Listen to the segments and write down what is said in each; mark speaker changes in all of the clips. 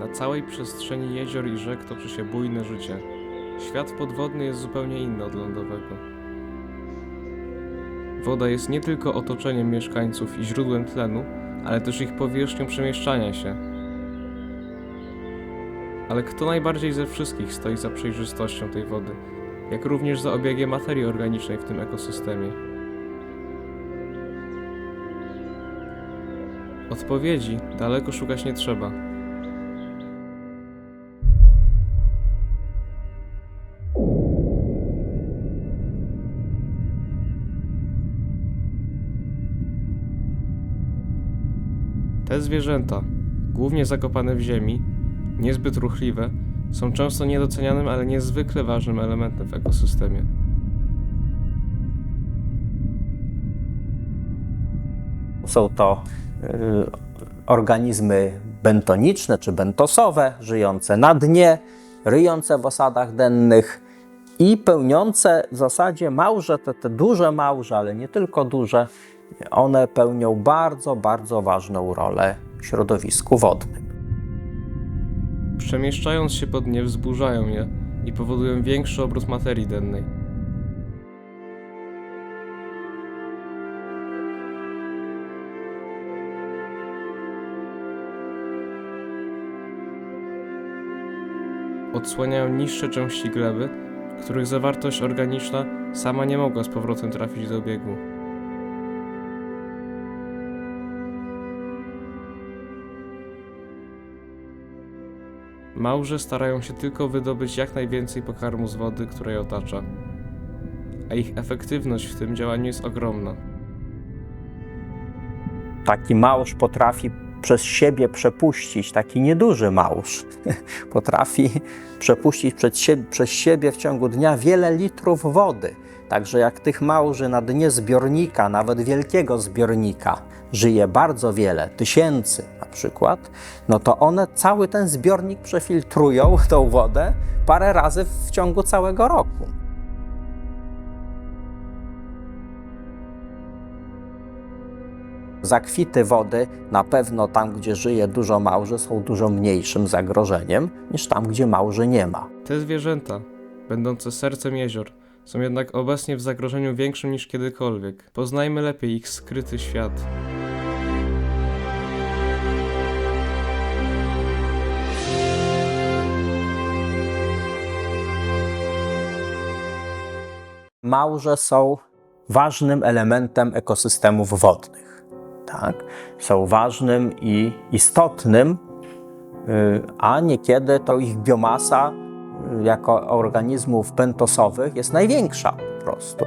Speaker 1: Na całej przestrzeni jezior i rzek toczy się bujne życie. Świat podwodny jest zupełnie inny od lądowego. Woda jest nie tylko otoczeniem mieszkańców i źródłem tlenu, ale też ich powierzchnią przemieszczania się. Ale kto najbardziej ze wszystkich stoi za przejrzystością tej wody, jak również za obiegiem materii organicznej w tym ekosystemie? Odpowiedzi daleko szukać nie trzeba. Zwierzęta, głównie zakopane w ziemi, niezbyt ruchliwe, są często niedocenianym, ale niezwykle ważnym elementem w ekosystemie.
Speaker 2: Są to y, organizmy bentoniczne czy bentosowe, żyjące na dnie, ryjące w osadach dennych i pełniące w zasadzie małże, te, te duże małże, ale nie tylko duże, one pełnią bardzo, bardzo ważną rolę w środowisku wodnym.
Speaker 1: Przemieszczając się po dnie, wzburzają je i powodują większy obrót materii dennej. Odsłaniają niższe części gleby, których zawartość organiczna sama nie mogła z powrotem trafić do obiegu. Małże starają się tylko wydobyć jak najwięcej pokarmu z wody, która je otacza, a ich efektywność w tym działaniu jest ogromna.
Speaker 2: Taki małż potrafi przez siebie przepuścić, taki nieduży małż, potrafi przepuścić siebie, przez siebie w ciągu dnia wiele litrów wody. Także jak tych małży na dnie zbiornika, nawet wielkiego zbiornika, żyje bardzo wiele, tysięcy na przykład, no to one cały ten zbiornik przefiltrują, tą wodę, parę razy w ciągu całego roku. Zakwity wody na pewno tam, gdzie żyje dużo małży, są dużo mniejszym zagrożeniem niż tam, gdzie małży nie ma.
Speaker 1: Te zwierzęta, będące sercem jezior, są jednak obecnie w zagrożeniu większym niż kiedykolwiek. Poznajmy lepiej ich skryty świat.
Speaker 2: Małże są ważnym elementem ekosystemów wodnych. Tak? Są ważnym i istotnym, y, a niekiedy to ich biomasa y, jako organizmów pentosowych jest największa po prostu.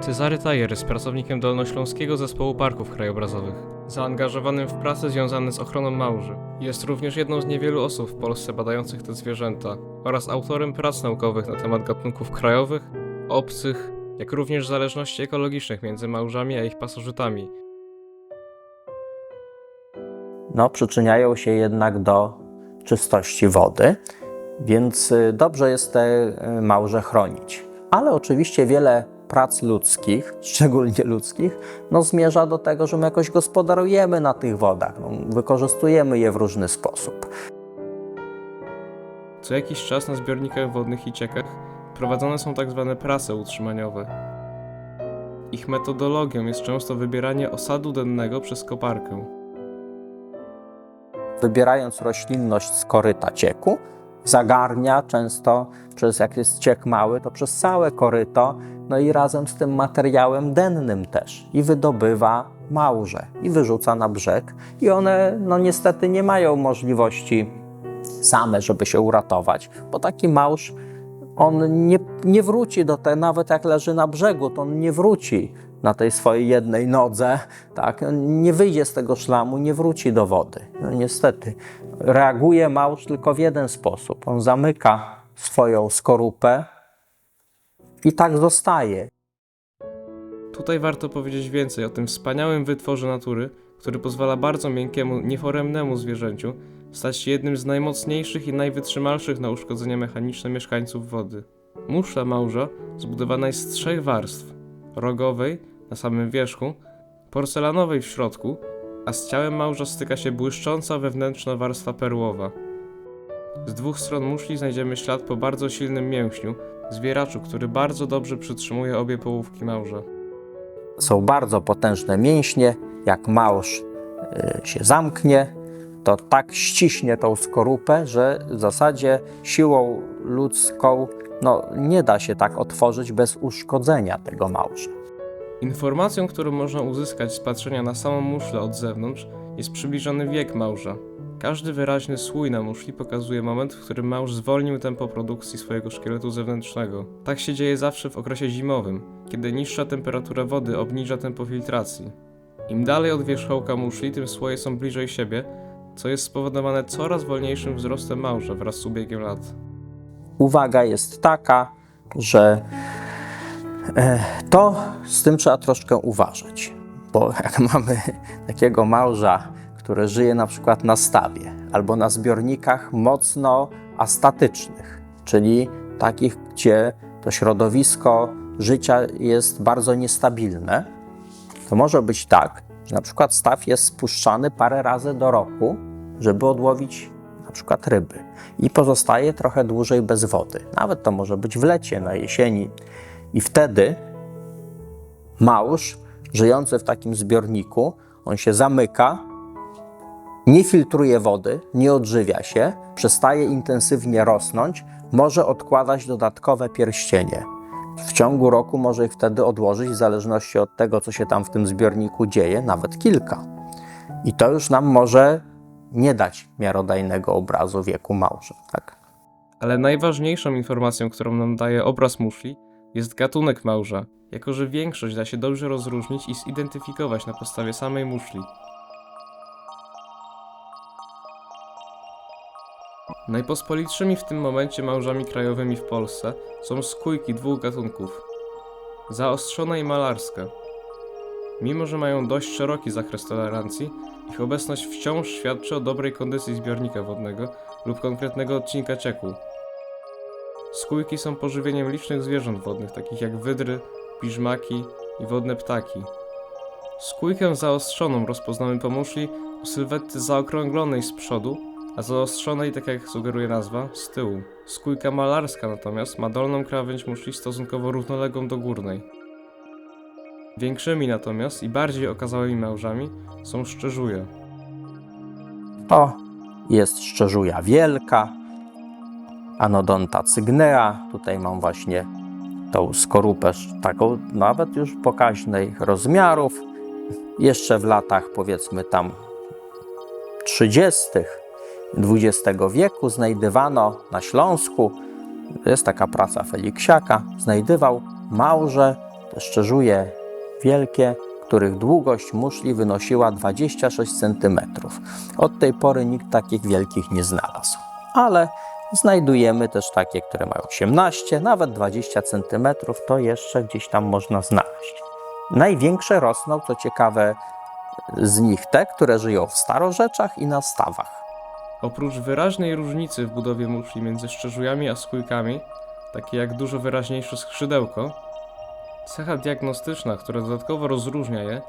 Speaker 1: Cezary Tajer jest pracownikiem Dolnośląskiego Zespołu Parków Krajobrazowych, zaangażowanym w prace związane z ochroną małży. Jest również jedną z niewielu osób w Polsce badających te zwierzęta oraz autorem prac naukowych na temat gatunków krajowych, obcych, jak również zależności ekologicznych między małżami a ich pasożytami.
Speaker 2: no, przyczyniają się jednak do czystości wody, więc y, dobrze jest te y, małże chronić. Ale oczywiście wiele prac ludzkich, szczególnie ludzkich, no, zmierza do tego, że my jakoś gospodarujemy na tych wodach, no, wykorzystujemy je w różny sposób.
Speaker 1: Co jakiś czas na zbiornikach wodnych i ciekach prowadzone są tak zwane prace utrzymaniowe. Ich metodologią jest często wybieranie osadu dennego przez koparkę.
Speaker 2: Wybierając roślinność z koryta cieku, zagarnia często przez, jak jest ciek mały, to przez całe koryto, no i razem z tym materiałem dennym też i wydobywa małże i wyrzuca na brzeg i one no niestety nie mają możliwości same, żeby się uratować, bo taki małż on nie, nie wróci do tego, nawet jak leży na brzegu, to on nie wróci na tej swojej jednej nodze, tak? On nie wyjdzie z tego szlamu, nie wróci do wody. No niestety. Reaguje małż tylko w jeden sposób. On zamyka swoją skorupę i tak zostaje.
Speaker 1: Tutaj warto powiedzieć więcej o tym wspaniałym wytworze natury, który pozwala bardzo miękkiemu, nieforemnemu zwierzęciu stać się jednym z najmocniejszych i najwytrzymalszych na uszkodzenia mechaniczne mieszkańców wody. Muszla małża zbudowana jest z trzech warstw: rogowej na samym wierzchu, porcelanowej w środku a z ciałem małża styka się błyszcząca wewnętrzna warstwa perłowa. Z dwóch stron muszli znajdziemy ślad po bardzo silnym mięśniu, zwieraczu, który bardzo dobrze przytrzymuje obie połówki małża.
Speaker 2: Są bardzo potężne mięśnie. Jak małż y, się zamknie, to tak ściśnie tą skorupę, że w zasadzie siłą ludzką no, nie da się tak otworzyć bez uszkodzenia tego małża.
Speaker 1: Informacją, którą można uzyskać z patrzenia na samą muszlę od zewnątrz, jest przybliżony wiek małża. Każdy wyraźny słój na muszli pokazuje moment, w którym małż zwolnił tempo produkcji swojego szkieletu zewnętrznego. Tak się dzieje zawsze w okresie zimowym, kiedy niższa temperatura wody obniża tempo filtracji. Im dalej od wierzchołka muszli, tym słoje są bliżej siebie, co jest spowodowane coraz wolniejszym wzrostem małża wraz z ubiegiem lat.
Speaker 2: Uwaga jest taka, że e, to z tym trzeba troszkę uważać, bo jak mamy takiego małża, który żyje na przykład na stawie albo na zbiornikach mocno astatycznych, czyli takich, gdzie to środowisko życia jest bardzo niestabilne, to może być tak, na przykład staw jest spuszczany parę razy do roku, żeby odłowić na przykład ryby i pozostaje trochę dłużej bez wody. Nawet to może być w lecie, na jesieni. I wtedy małż żyjący w takim zbiorniku, on się zamyka, nie filtruje wody, nie odżywia się, przestaje intensywnie rosnąć, może odkładać dodatkowe pierścienie. W ciągu roku może ich wtedy odłożyć, w zależności od tego, co się tam w tym zbiorniku dzieje, nawet kilka. I to już nam może nie dać miarodajnego obrazu wieku małża. Tak?
Speaker 1: Ale najważniejszą informacją, którą nam daje obraz muszli, jest gatunek małża, jako że większość da się dobrze rozróżnić i zidentyfikować na podstawie samej muszli. Najpospolitszymi w tym momencie małżami krajowymi w Polsce są skójki dwóch gatunków: zaostrzona i malarska. Mimo, że mają dość szeroki zakres tolerancji, ich obecność wciąż świadczy o dobrej kondycji zbiornika wodnego lub konkretnego odcinka cieku. Skójki są pożywieniem licznych zwierząt wodnych, takich jak wydry, piżmaki i wodne ptaki. Skójkę zaostrzoną rozpoznamy po muszli o sylwetce zaokrąglonej z przodu, a zaostrzonej, tak jak sugeruje nazwa, z tyłu. Skójka malarska natomiast ma dolną krawędź muszli stosunkowo równoległą do górnej. Większymi natomiast i bardziej okazałymi małżami są szczerzuje.
Speaker 2: To jest szczerzuja wielka, anodonta cygnea. Tutaj mam właśnie tą skorupę taką nawet już pokaźnej rozmiarów. Jeszcze w latach powiedzmy tam 30. XX wieku znajdywano na Śląsku, jest taka praca Feliksiaka, znajdywał małże, szczerzuje wielkie, których długość muszli wynosiła 26 cm. Od tej pory nikt takich wielkich nie znalazł. Ale znajdujemy też takie, które mają 18, nawet 20 cm, to jeszcze gdzieś tam można znaleźć. Największe rosną, co ciekawe, z nich te, które żyją w starorzeczach i na stawach.
Speaker 1: Oprócz wyraźnej różnicy w budowie muszli między szczerzujami a skójkami, takie jak dużo wyraźniejsze skrzydełko, cecha diagnostyczna, która dodatkowo rozróżnia je,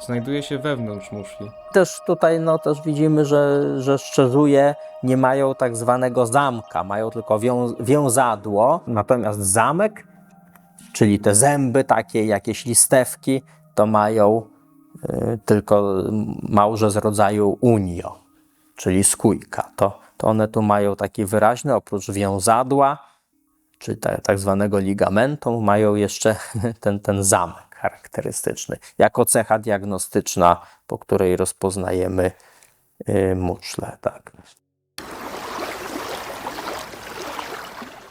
Speaker 1: znajduje się wewnątrz muszli.
Speaker 2: Też tutaj no, też widzimy, że, że szczerzuje nie mają tak zwanego zamka, mają tylko wią, wiązadło. Natomiast zamek, czyli te zęby takie, jakieś listewki, to mają y, tylko małże z rodzaju unio, czyli skójka. To, to one tu mają taki wyraźny, oprócz wiązadła, czy ta, tak zwanego ligamentum, mają jeszcze ten, ten zamek charakterystyczny, jako cecha diagnostyczna, po której rozpoznajemy y, muszle. Tak.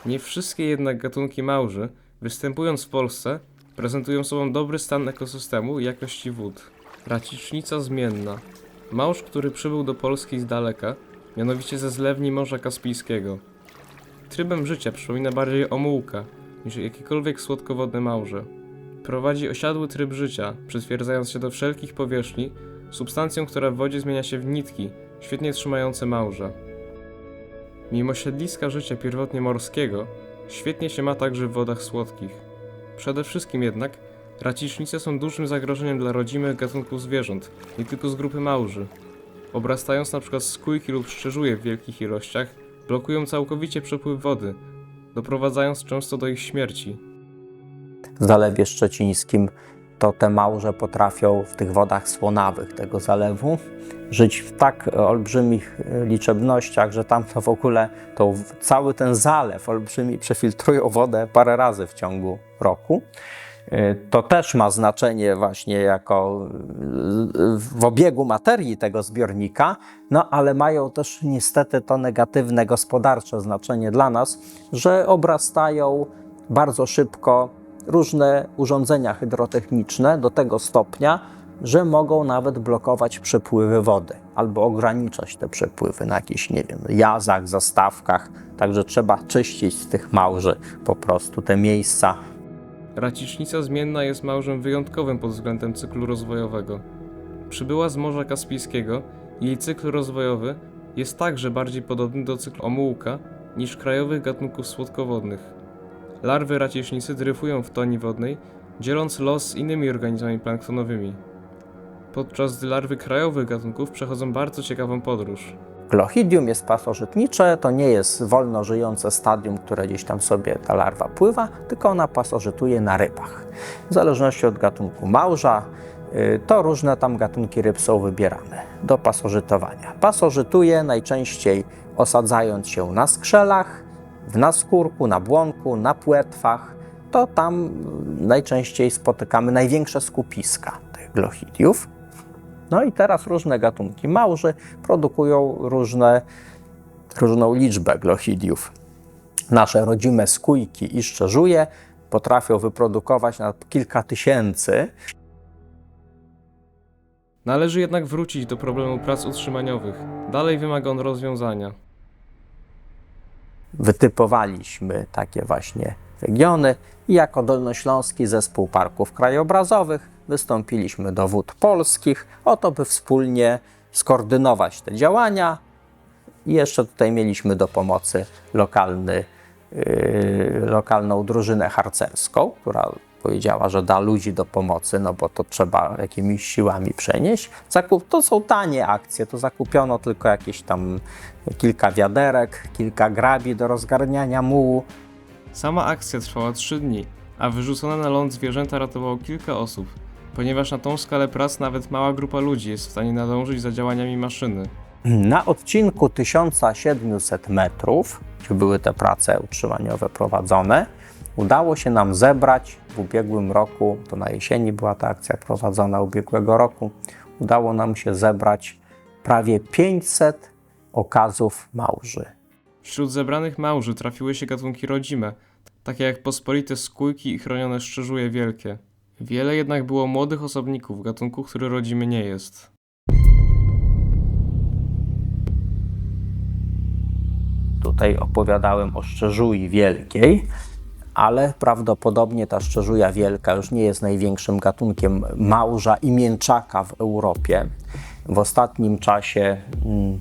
Speaker 1: Nie wszystkie jednak gatunki małży, występując w Polsce, prezentują sobą dobry stan ekosystemu i jakości wód. Racicznica zmienna. Małż, który przybył do Polski z daleka, mianowicie ze zlewni Morza Kaspijskiego. Trybem życia przypomina bardziej omułka niż jakiekolwiek słodkowodne małże. Prowadzi osiadły tryb życia, przytwierdzając się do wszelkich powierzchni, substancją, która w wodzie zmienia się w nitki, świetnie trzymające małże. Mimo siedliska życia pierwotnie morskiego, świetnie się ma także w wodach słodkich. Przede wszystkim jednak Racicznice są dużym zagrożeniem dla rodzimych gatunków zwierząt, nie tylko z grupy małży. Obrastając przykład skójki lub szczerzuje w wielkich ilościach, blokują całkowicie przepływ wody, doprowadzając często do ich śmierci.
Speaker 2: w Zalewie Szczecińskim, to te małże potrafią w tych wodach słonawych tego zalewu żyć w tak olbrzymich liczebnościach, że tam to w ogóle to cały ten zalew olbrzymi przefiltrują wodę parę razy w ciągu roku. E, To też ma znaczenie właśnie jako e, w obiegu materii tego zbiornika, no ale mają też niestety to negatywne gospodarcze znaczenie dla nas, że obrastają bardzo szybko różne urządzenia hydrotechniczne do tego stopnia, że mogą nawet blokować przepływy wody albo ograniczać te przepływy na jakichś, nie wiem, jazach, zastawkach. Także trzeba czyścić z tych małży po prostu te miejsca.
Speaker 1: Racicznica zmienna jest małżem wyjątkowym pod względem cyklu rozwojowego. Przybyła z Morza Kaspijskiego jej cykl rozwojowy jest także bardziej podobny do cyklu omułka niż krajowych gatunków słodkowodnych. Larwy racicznicy dryfują w toni wodnej, dzieląc los z innymi organizmami planktonowymi. Podczas gdy larwy krajowych gatunków przechodzą bardzo ciekawą podróż.
Speaker 2: Glochidium jest pasożytnicze, to nie jest wolno żyjące stadium, które gdzieś tam sobie ta larwa pływa, tylko ona pasożytuje na rybach. W zależności od gatunku małża, y, to różne tam gatunki ryb są wybierane do pasożytowania. Pasożytuje najczęściej osadzając się na skrzelach, w naskórku, na błonku, na płetwach. To tam y, najczęściej spotykamy największe skupiska tych glochidiów. No i teraz różne gatunki małży produkują różne, różną liczbę glochidiów. Nasze rodzime skójki i szczerzuje potrafią wyprodukować na kilka tysięcy.
Speaker 1: Należy jednak wrócić do problemu prac utrzymaniowych. Dalej wymaga on rozwiązania.
Speaker 2: Wytypowaliśmy takie właśnie regiony i jako Dolnośląski Zespół Parków Krajobrazowych wystąpiliśmy do wód polskich o to, by wspólnie skoordynować te działania. I jeszcze tutaj mieliśmy do pomocy lokalny, yy, lokalną drużynę harcerską, która powiedziała, że da ludzi do pomocy, no bo to trzeba jakimiś siłami przenieść. Zakup, to są tanie akcje, to zakupiono tylko jakieś tam kilka wiaderek, kilka grabi do rozgarniania mułu.
Speaker 1: Sama akcja trwała 3 dni, a wyrzucone na ląd zwierzęta ratowało kilka osób, ponieważ na tą skalę prac nawet mała grupa ludzi jest w stanie nadążyć za działaniami maszyny.
Speaker 2: Na odcinku 1700 metrów, gdzie były te prace utrzymaniowe prowadzone, udało się nam zebrać w ubiegłym roku, to na jesieni była ta akcja prowadzona ubiegłego roku, udało nam się zebrać prawie 500 okazów małży.
Speaker 1: Wśród zebranych małży trafiły się gatunki rodzime, takie jak pospolite skójki i chronione szczerzuje wielkie. Wiele jednak było młodych osobników gatunku, który rodzimy nie jest.
Speaker 2: Tutaj opowiadałem o szczerzui wielkiej, ale prawdopodobnie ta szczerzuja wielka już nie jest największym gatunkiem małża i mięczaka w Europie. W ostatnim czasie, mm,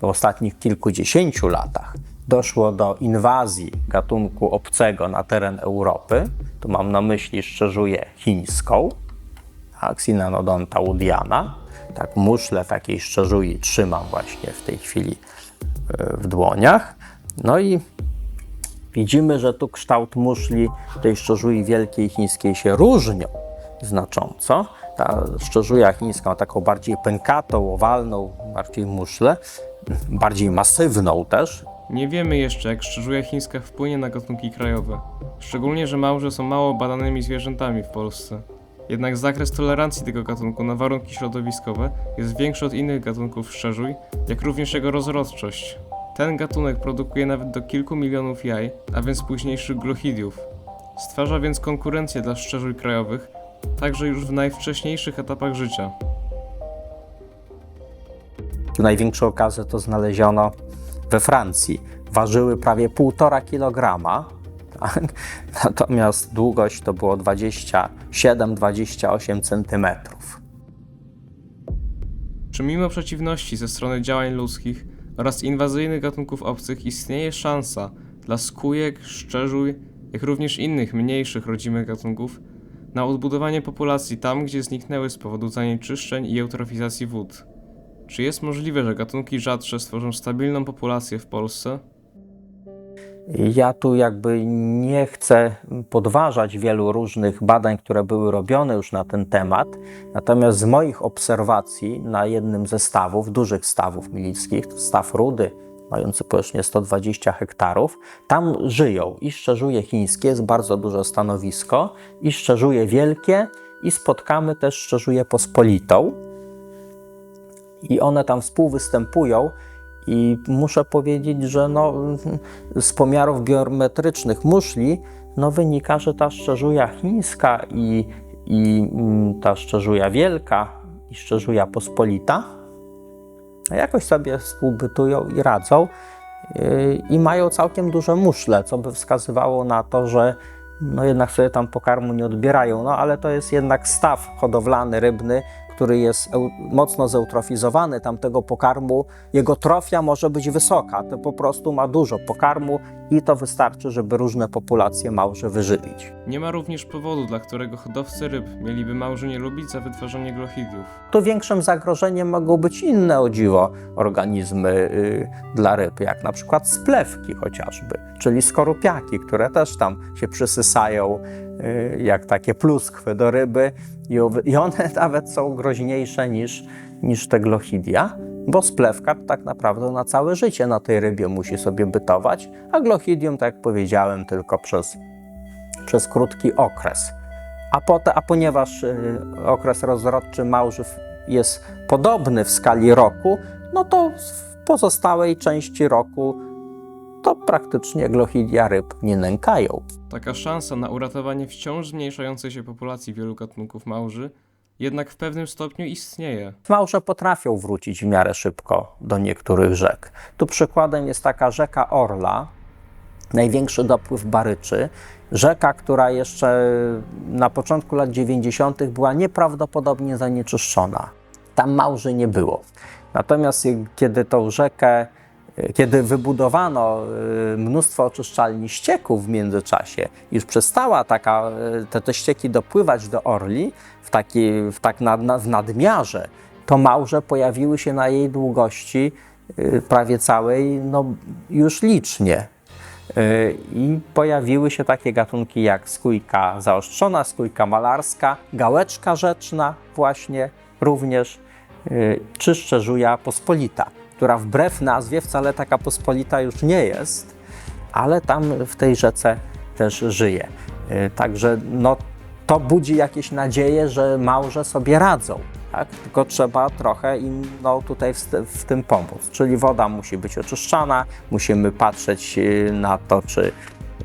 Speaker 2: w ostatnich kilkudziesięciu latach, doszło do inwazji gatunku obcego na teren Europy. Tu mam na myśli szczerzuję chińską, Axinanodonta udiana. Tak muszlę takiej szczerzui trzymam właśnie w tej chwili e, w dłoniach. No i widzimy, że tu kształt muszli tej szczerzui wielkiej chińskiej się różnią znacząco. Ta szczerzuja chińska ma taką bardziej pękatą, owalną, bardziej muszlę, bardziej masywną też.
Speaker 1: Nie wiemy jeszcze, jak szczerzuja chińska wpłynie na gatunki krajowe. Szczególnie, że małże są mało badanymi zwierzętami w Polsce. Jednak zakres tolerancji tego gatunku na warunki środowiskowe jest większy od innych gatunków szczerzuj, jak również jego rozrodczość. Ten gatunek produkuje nawet do kilku milionów jaj, a więc późniejszych glochidiów. Stwarza więc konkurencję dla szczerzuj krajowych, także już w najwcześniejszych etapach życia.
Speaker 2: Największe okazy to znaleziono we Francji. Ważyły prawie 1,5 kg, tak? natomiast długość to było 27-28 cm.
Speaker 1: Czy mimo przeciwności ze strony działań ludzkich oraz inwazyjnych gatunków obcych istnieje szansa dla skójek, szczerzuj, jak również innych mniejszych rodzimych gatunków na odbudowanie populacji tam, gdzie zniknęły z powodu zanieczyszczeń i eutrofizacji wód. Czy jest możliwe, że gatunki rzadsze stworzą stabilną populację w Polsce?
Speaker 2: Ja tu jakby nie chcę podważać wielu różnych badań, które były robione już na ten temat, natomiast z moich obserwacji na jednym ze stawów, dużych stawów milickich, staw rudy, mający powierzchnię 120 hektarów, tam żyją i szczerzuje chińskie, jest bardzo duże stanowisko, i szczerzuje wielkie, i spotkamy też szczerzuje pospolitą. I one tam współwystępują, i muszę powiedzieć, że no, z pomiarów biometrycznych muszli no, wynika, że ta szczerzuja chińska i, i mm, ta szczerzuja wielka i szczerzuja pospolita jakoś sobie współbytują i radzą yy, i mają całkiem duże muszle, co by wskazywało na to, że no jednak sobie tam pokarmu nie odbierają, no ale to jest jednak staw hodowlany, rybny, który jest mocno zeutrofizowany, tam tego pokarmu, jego trofia może być wysoka, to po prostu ma dużo pokarmu i to wystarczy, żeby różne populacje małże wyżywić.
Speaker 1: Nie ma również powodu, dla którego hodowcy ryb mieliby małży nie lubić za wytwarzanie glochidiów.
Speaker 2: Tu większym zagrożeniem mogą być inne, o dziwo, organizmy y, dla ryb, jak na przykład splewki chociażby, czyli skorupiaki, które też tam się przysysają y, jak takie pluskwy do ryby i one nawet są groźniejsze niż, niż te glochidia, bo splewka tak naprawdę na całe życie na tej rybie musi sobie bytować, a glochidium, tak jak powiedziałem, tylko przez, przez krótki okres. A, a ponieważ y, okres rozrodczy małżów jest podobny w skali roku, no to w pozostałej części roku to praktycznie glochidia ryb nie nękają.
Speaker 1: Taka szansa na uratowanie wciąż zmniejszającej się populacji wielu gatunków małży jednak w pewnym stopniu istnieje.
Speaker 2: Małże potrafią wrócić w miarę szybko do niektórych rzek. Tu przykładem jest taka rzeka Orla, największy dopływ baryczy. Rzeka, która jeszcze na początku lat 90. była nieprawdopodobnie zanieczyszczona. Tam małży nie było. Natomiast kiedy tą rzekę, y, kiedy wybudowano y, mnóstwo oczyszczalni ścieków w międzyczasie, już przestała taka, y, te, te ścieki dopływać do Orli w, taki, w tak nad, na, w nadmiarze, to małże pojawiły się na jej długości prawie całej no, już licznie. Y, I pojawiły się takie gatunki jak skójka zaostrzona, skójka malarska, gałeczka rzeczna właśnie również, y, czy szczerzuja pospolita, która wbrew nazwie wcale taka pospolita już nie jest, ale tam w tej rzece też żyje. Y, Także no, to budzi jakieś nadzieje, że małże sobie radzą. Tak? Tylko trzeba trochę im no, tutaj w, w tym pomóc. Czyli woda musi być oczyszczana, musimy patrzeć y, na to, czy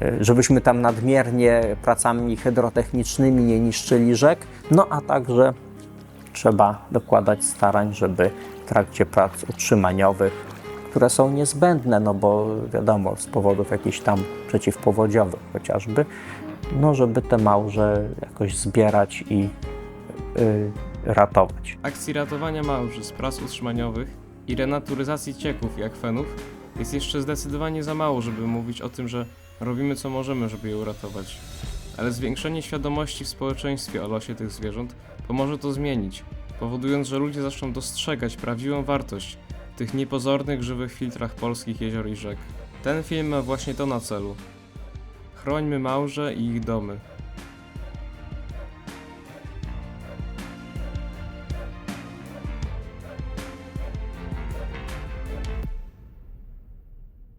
Speaker 2: y, żebyśmy tam nadmiernie pracami hydrotechnicznymi nie niszczyli rzek, no a także trzeba dokładać starań, żeby w trakcie prac utrzymaniowych, które są niezbędne, no bo wiadomo, z powodów jakichś tam przeciwpowodziowych chociażby, no żeby te małże jakoś zbierać i y, ratować.
Speaker 1: Akcji ratowania małży z prac utrzymaniowych i renaturyzacji cieków i akwenów jest jeszcze zdecydowanie za mało, żeby mówić o tym, że robimy co możemy, żeby je uratować. Ale zwiększenie świadomości w społeczeństwie o losie tych zwierząt pomoże to zmienić, powodując, że ludzie zaczną dostrzegać prawdziwą wartość tych niepozornych, żywych filtrach polskich jezior i rzek. Ten film ma właśnie to na celu. Chrońmy małże i ich domy.